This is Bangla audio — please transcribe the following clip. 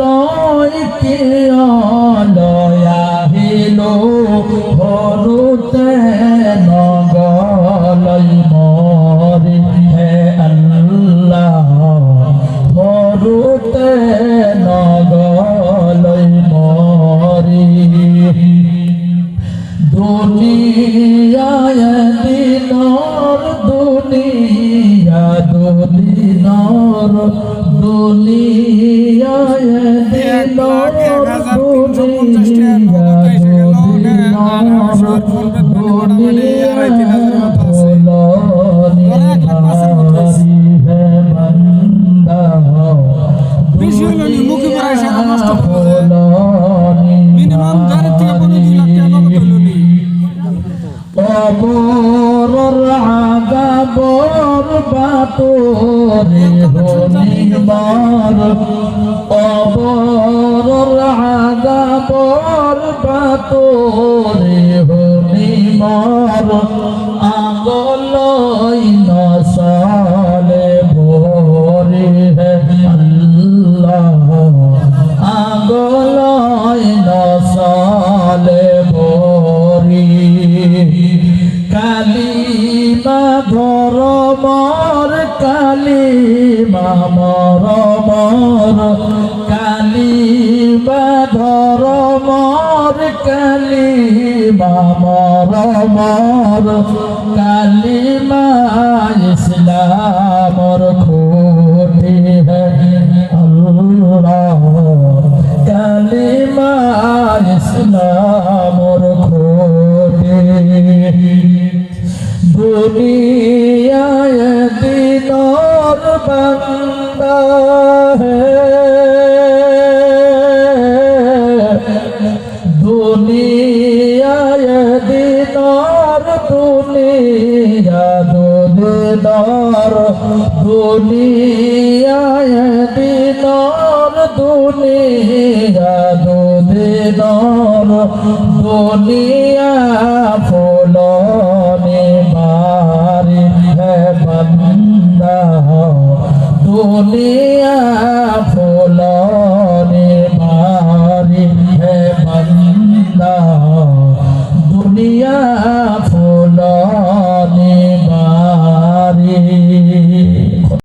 লয় কি লয়াহিল হরুতে নগলই মরি, হে আল্লাহ। হরুতে নগলই মরি। দুনিয়ায় দিনর দুনিয়া, দুদিনর দুনিয়ায় দিল দুনিয়া দুদিনর আগাবর বাতরে হনিবার অমরর আগাবর বাতরে হনিবার আগলই নসালে ভরে হে আল্লাহ আগলই নসালে ভরি কালিমা ধরমর কালিমা মরমর কালিমা ধরমর কালিমা মরমর কালিমা ইসলামর খুঁটি হে আল্লাহ। কালিমা ইসলামর দুনিয়ায় দিনর দুনিয়া দুদিনর দুনিয়ায় দিনর দুনিয়া দুদিনর দুনিয়া ফুল দিয়া